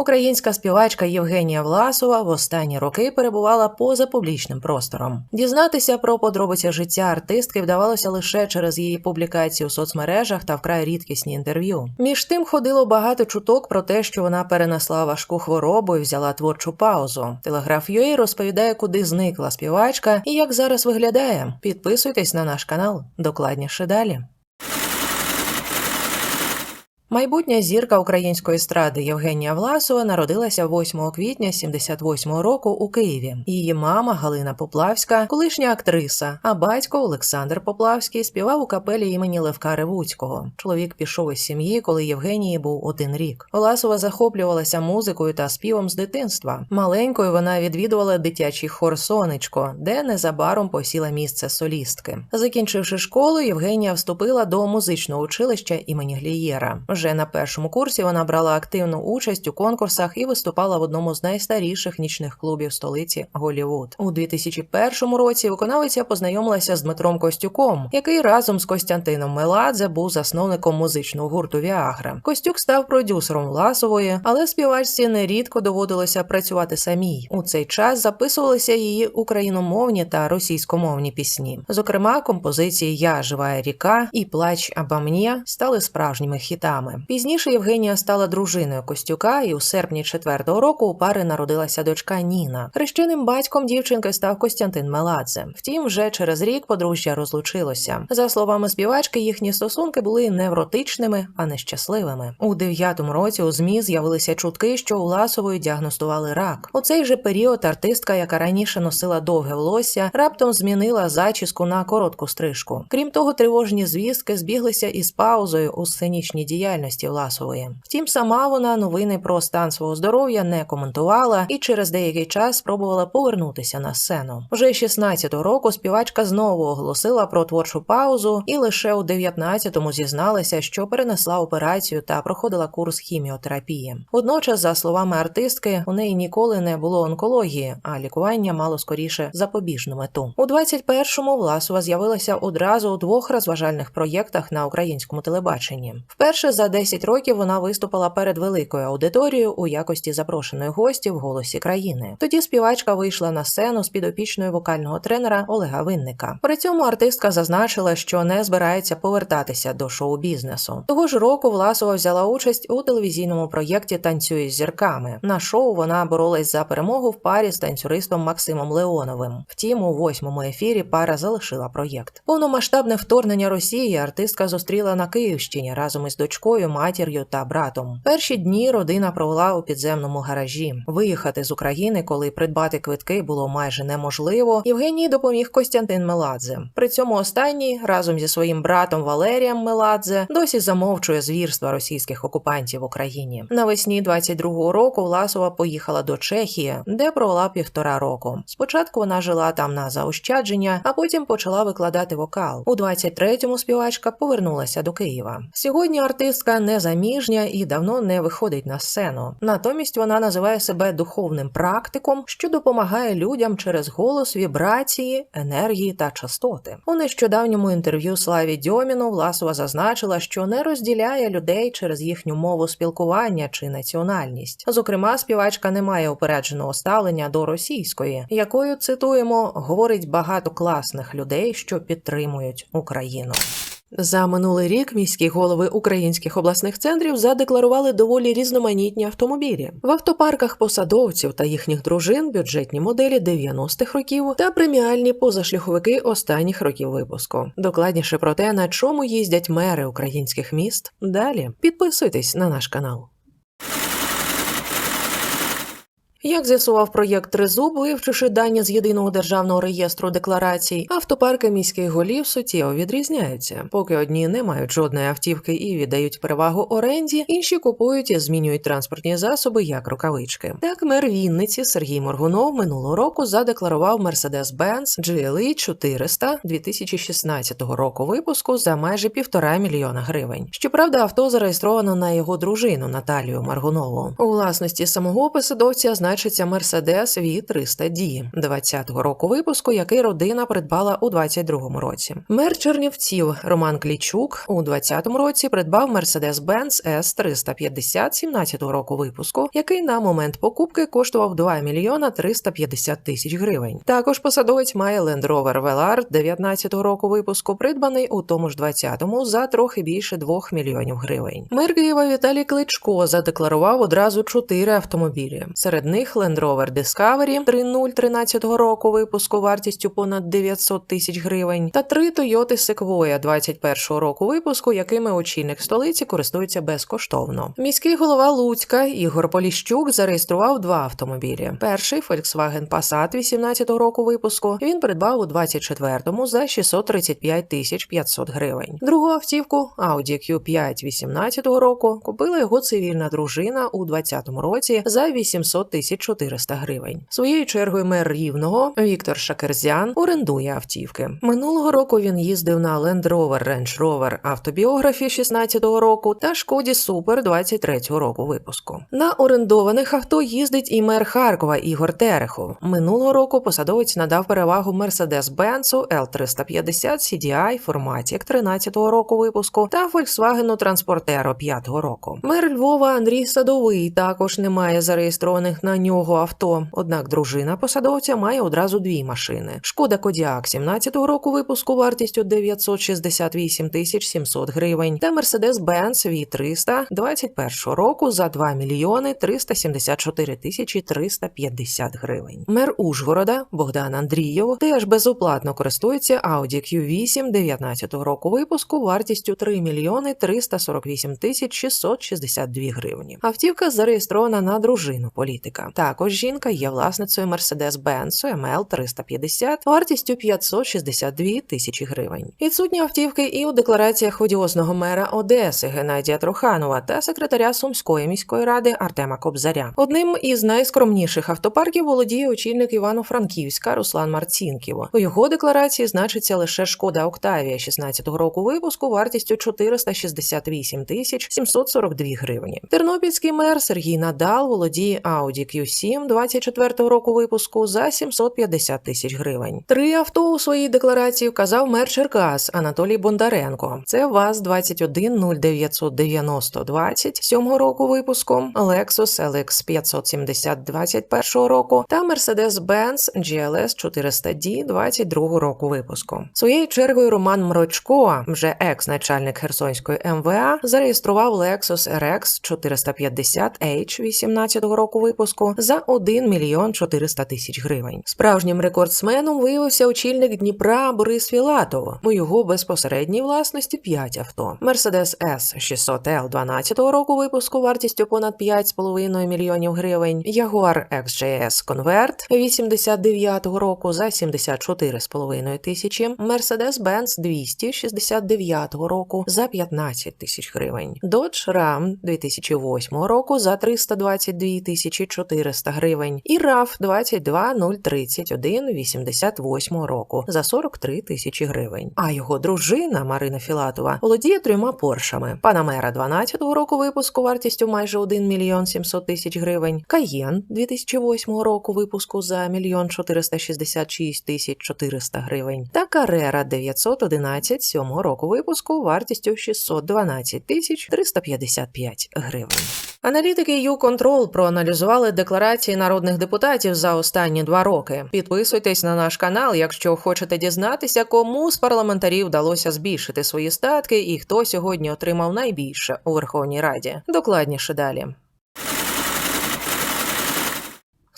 Українська співачка Євгенія Власова в останні роки перебувала поза публічним простором. Дізнатися про подробиці життя артистки вдавалося лише через її публікації у соцмережах та вкрай рідкісні інтерв'ю. Між тим ходило багато чуток про те, що вона перенесла важку хворобу і взяла творчу паузу. Телеграф UA розповідає, куди зникла співачка і як зараз виглядає. Підписуйтесь на наш канал. Докладніше далі. Майбутня зірка української естради Євгенія Власова народилася 8 квітня 78 року у Києві. Її мама Галина Поплавська, колишня актриса, а батько Олександр Поплавський співав у капелі імені Левка Ревуцького. Чоловік пішов із сім'ї, коли Євгенії був один рік. Власова захоплювалася музикою та співом з дитинства. Маленькою вона відвідувала дитячий хор Сонечко, де незабаром посіла місце солістки. Закінчивши школу, Євгенія вступила до музичного училища імені Глієра. Вже на першому курсі вона брала активну участь у конкурсах і виступала в одному з найстаріших нічних клубів столиці Голівуд. У 2001 році виконавиця познайомилася з Дмитром Костюком, який разом з Костянтином Меладзе був засновником музичного гурту Віагра. Костюк став продюсером Власової, але співачці нерідко доводилося працювати самій. У цей час записувалися її україномовні та російськомовні пісні. Зокрема, композиції Я жива ріка і Плач обо мені стали справжніми хітами. Пізніше Євгенія стала дружиною Костюка, і у серпні четвертого року у пари народилася дочка Ніна. Хрещеним батьком дівчинки став Костянтин Меладзе. Втім, вже через рік подружжя розлучилося. За словами співачки, їхні стосунки були невротичними, а не щасливими. У дев'ятому році у змі з'явилися чутки, що у Ласової діагностували рак. У цей же період артистка, яка раніше носила довге волосся, раптом змінила зачіску на коротку стрижку. Крім того, тривожні звістки збіглися із паузою у сценічній діяльності Власової. Втім, сама вона новини про стан свого здоров'я не коментувала і через деякий час спробувала повернутися на сцену. Вже 16-го року співачка знову оголосила про творчу паузу і лише у 19-му зізналася, що перенесла операцію та проходила курс хіміотерапії. Водночас, за словами артистки, у неї ніколи не було онкології, а лікування мало скоріше запобіжну мету. У 21-му Власова з'явилася одразу у двох розважальних проєктах на українському телебаченні. Вперше за 10 років вона виступила перед великою аудиторією у якості запрошеної гості в голосі країни. Тоді співачка вийшла на сцену з підопічною вокального тренера Олега Винника. При цьому артистка зазначила, що не збирається повертатися до шоу-бізнесу. Того ж року Власова взяла участь у телевізійному проєкті Танцює з зірками. На шоу вона боролась за перемогу в парі з танцюристом Максимом Леоновим. Втім, у восьмому ефірі пара залишила проєкт. Повномасштабне вторгнення Росії артистка зустріла на Київщині разом із дочкою, матір'ю та братом. Перші дні родина провела у підземному гаражі. Виїхати з України, коли придбати квитки було майже неможливо. Євгенії допоміг Костянтин Меладзе. При цьому останній разом зі своїм братом Валерієм Меладзе досі замовчує звірства російських окупантів в Україні. Навесні 22-го року Власова поїхала до Чехії, де провела півтора року. Спочатку вона жила там на заощадження, а потім почала викладати вокал. У 23-му співачка повернулася до Києва. Сьогодні артистка незаміжня і давно не виходить на сцену. Натомість вона називає себе духовним практиком, що допомагає людям через голос, вібрації, енергії та частоти. У нещодавньому інтерв'ю Славі Дьоміну Власова зазначила, що не розділяє людей через їхню мову спілкування чи національність. Зокрема, співачка не має упередженого ставлення до російської, якою цитуємо говорить багато класних людей, що підтримують Україну. За минулий рік міські голови українських обласних центрів задекларували доволі різноманітні автомобілі в автопарках посадовців та їхніх дружин, бюджетні моделі 90-х років та преміальні позашляховики останніх років випуску. Докладніше про те, на чому їздять мери українських міст. Далі підписуйтесь на наш канал. Як з'ясував проєкт Тризуб, вивчивши дані з єдиного державного реєстру декларацій, автопарки міських голів суттєво відрізняються. Поки одні не мають жодної автівки і віддають перевагу оренді, інші купують і змінюють транспортні засоби як рукавички. Так, мер Вінниці Сергій Моргунов минулого року задекларував Mercedes-Benz GLE 400 2016 року випуску за майже півтора мільйона гривень. Щоправда, авто зареєстровано на його дружину Наталію Маргунову. У власності самого посадовця значиться Mercedes V300D 20-го року випуску, який родина придбала у 22-му році. Мер Чернівців Роман Клічук у 20-му році придбав Mercedes-Benz S350 17-го року випуску, який на момент покупки коштував 2 мільйона 350 тисяч гривень. Також посадовець має Land Rover Velar 19-го року випуску, придбаний у тому ж 20-му за трохи більше 2 мільйонів гривень. Мер Києва Віталій Кличко задекларував одразу чотири автомобілі. Серед них Land Rover Discovery 3.0 13 року випуску вартістю понад 900 тисяч гривень, та три Toyota Sequoia 21-го року випуску, якими очільник столиці користується безкоштовно. Міський голова Луцька Ігор Поліщук зареєстрував два автомобілі. Перший Volkswagen Passat 18-го року випуску. Він придбав у 24-му за 635 тисяч 500 гривень. Другу автівку Audi Q5 18-го року купила його цивільна дружина у 20-му році за 800 тисяч 400 гривень. Своєю чергою мер Рівного Віктор Шакерзян орендує автівки. Минулого року він їздив на Land Rover Range Rover автобіографі 16-го року та Шкоді Супер 23-го року випуску. На орендованих авто їздить і мер Харкова Ігор Терехов. Минулого року посадовець надав перевагу Mercedes-Benz L350 CDI Formatic 13-го року випуску та Volkswagen Transportero 5-го року. Мер Львова Андрій Садовий також не має зареєстрованих на нього авто. Однак дружина посадовця має одразу дві машини: Шкода Кодіак 17-го року випуску вартістю 968 тисяч 700 гривень та Mercedes-Benz V300 21-го року за 2 мільйони 374 тисячі 350 гривень. Мер Ужгорода Богдан Андрієв теж безоплатно користується Audi Q8 19-го року випуску вартістю 3 мільйони 348 тисяч 662 гривні. Автівка зареєстрована на дружину політика. Також жінка є власницею Mercedes-Benz ML 350 вартістю 562 тисячі гривень. Відсутні автівки і у деклараціях одіозного мера Одеси Геннадія Труханова та секретаря Сумської міської ради Артема Кобзаря. Одним із найскромніших автопарків володіє очільник Івано-Франківська Руслан Марцінків. У його декларації значиться лише шкода Октавія 16-го року випуску вартістю 468 тисяч 742 гривні. Тернопільський мер Сергій Надал володіє Audi Q7 24-го року випуску за 750 тисяч гривень. Три авто у своїй декларації вказав мер Черкас Анатолій Бондаренко. Це ВАЗ 21 0990 20 7 року випуску, Lexus LX 570 21 року та Mercedes-Benz GLS 400D 22 року випуску. Своєю чергою Роман Мрочко, вже екс-начальник Херсонської МВА, зареєстрував Lexus RX 450 H 18 року випуску за 1 мільйон 400 тисяч гривень. Справжнім рекордсменом виявився очільник Дніпра Борис Філатов. У його безпосередній власності 5 авто. Mercedes S 600 L 12 року випуску вартістю понад 5,5 мільйонів гривень. Jaguar XJS Convert 89 року за 74,5 тисячі. Mercedes-Benz 269 року за 15 тисяч гривень. Dodge Ram 2008 року за 322 тисячі 400 гривень. І RAV 22031 88 року за 43 тисячі гривень. А його дружина Марина Філатова володіє трьома поршами. Панамера 12-го року випуску вартістю майже 1 мільйон 700 тисяч гривень. Каєн 2008 року випуску за мільйон 466 тисяч 400 гривень. Та Карера 911 7 року випуску вартістю 612 тисяч 355 гривень. Аналітики YouControl проаналізували декларації народних депутатів за останні два роки. Підписуйтесь на наш канал, якщо хочете дізнатися, кому з парламентарів вдалося збільшити свої статки і хто сьогодні отримав найбільше у Верховній Раді. Докладніше далі.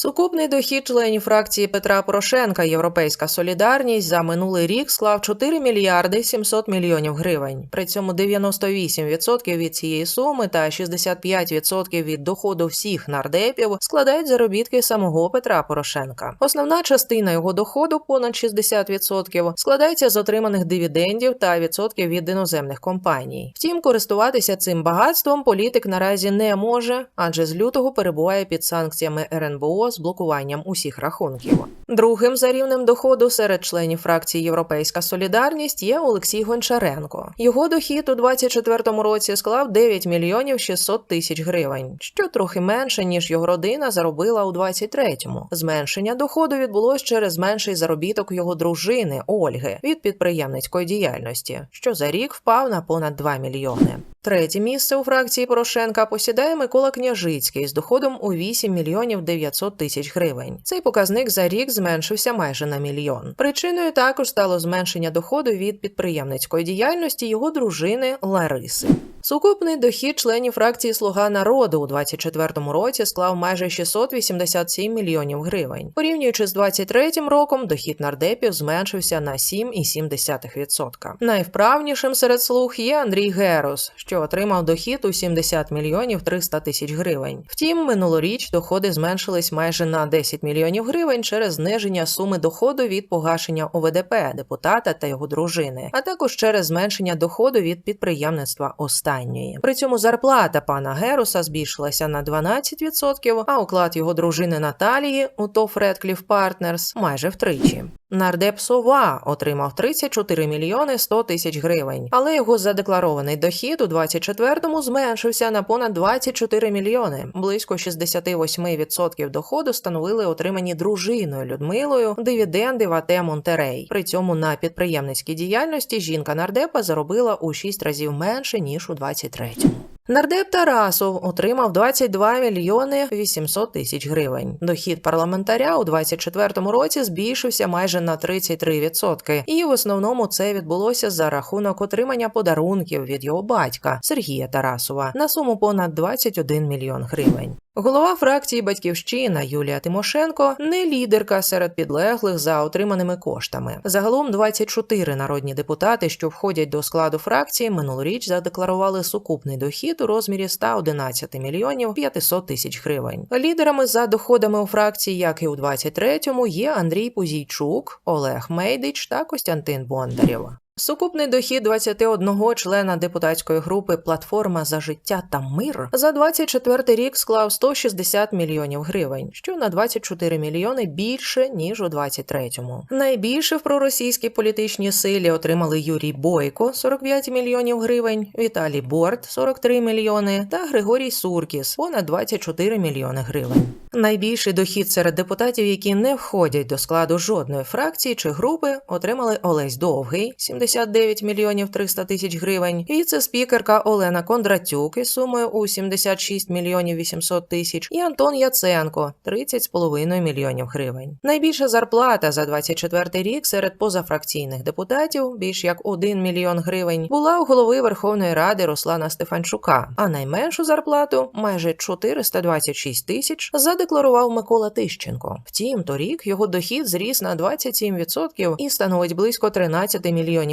Сукупний дохід членів фракції Петра Порошенка Європейська Солідарність за минулий рік склав 4 мільярди 700 мільйонів гривень. При цьому 98% від цієї суми та 65% від доходу всіх нардепів складають заробітки самого Петра Порошенка. Основна частина його доходу, понад 60%, складається з отриманих дивідендів та відсотків від іноземних компаній. Втім, користуватися цим багатством політик наразі не може, адже з лютого перебуває під санкціями РНБО з блокуванням усіх рахунків. Другим за рівнем доходу серед членів фракції Європейська Солідарність є Олексій Гончаренко. Його дохід у 2024 році склав 9 мільйонів 600 тисяч гривень, що трохи менше ніж його родина заробила у 2023-му. Зменшення доходу відбулось через менший заробіток його дружини Ольги від підприємницької діяльності, що за рік впав на понад 2 мільйони. Третє місце у фракції Порошенка посідає Микола Княжицький з доходом у 8 мільйонів 900 тисяч гривень. Цей показник за рік зменшився майже на мільйон. Причиною також стало зменшення доходу від підприємницької діяльності його дружини Лариси. Сукупний дохід членів фракції Слуга народу у 2024 році склав майже 687 мільйонів гривень. Порівнюючи з 2023 роком, дохід нардепів зменшився на 7,7%. Найвправнішим серед слуг є Андрій Герус, що отримав дохід у 70 мільйонів 300 тисяч гривень. Втім, минулоріч доходи зменшились майже на 10 мільйонів гривень через зниження суми доходу від погашення ОВДП депутата та його дружини, а також через зменшення доходу від підприємництва останньої. При цьому зарплата пана Геруса збільшилася на 12%, а уклад його дружини Наталії у ТОВ Редкліф Партнерс майже втричі. Нардеп Сова отримав 34 мільйони 100 тисяч гривень, але його задекларований дохід у 24-му зменшився на понад 24 мільйони. Близько 68% доходу становили отримані дружиною Людмилою дивіденди в АТ Монтерей. При цьому на підприємницькій діяльності жінка нардепа заробила у 6 разів менше ніж у 23-му. Нардеп Тарасов отримав 22 мільйони 800 тисяч гривень. Дохід парламентаря у 24-му році збільшився майже на 33%. І в основному це відбулося за рахунок отримання подарунків від його батька Сергія Тарасова на суму понад 21 мільйон гривень. Голова фракції Батьківщина Юлія Тимошенко не лідерка серед підлеглих за отриманими коштами. Загалом 24 народні депутати, що входять до складу фракції, минулоріч задекларували сукупний дохід у розмірі 111 мільйонів 500 тисяч гривень. Лідерами за доходами у фракції, як і у 23-му, є Андрій Пузійчук, Олег Мейдич та Костянтин Бондарєв. Сукупний дохід 21 члена депутатської групи Платформа за життя та мир за 24 рік склав 160 мільйонів гривень, що на 24 мільйони більше ніж у 23-му. Найбільше в проросійській політичній силі отримали Юрій Бойко 45 мільйонів гривень, Віталій Борт 43 мільйони та Григорій Суркіс понад 24 мільйони гривень. Найбільший дохід серед депутатів, які не входять до складу жодної фракції чи групи, отримали Олесь Довгий 79 мільйонів 300 тисяч гривень, віце-спікерка Олена Кондратюк із сумою у 76 мільйонів 800 тисяч і Антон Яценко 30,5 мільйонів гривень. Найбільша зарплата за 24 рік серед позафракційних депутатів більш як 1 мільйон гривень була у голови Верховної Ради Руслана Стефанчука, а найменшу зарплату майже 426 тисяч задекларував Микола Тищенко. Втім, торік його дохід зріс на 27% і становить близько 13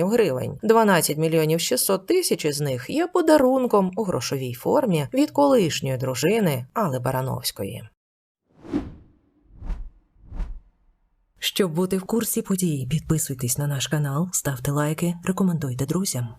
мільйонів гривень. 12 мільйонів 600 тисяч із них є подарунком у грошовій формі від колишньої дружини Али Барановської. Щоб бути в курсі подій, підписуйтесь на наш канал, ставте лайки, рекомендуйте друзям.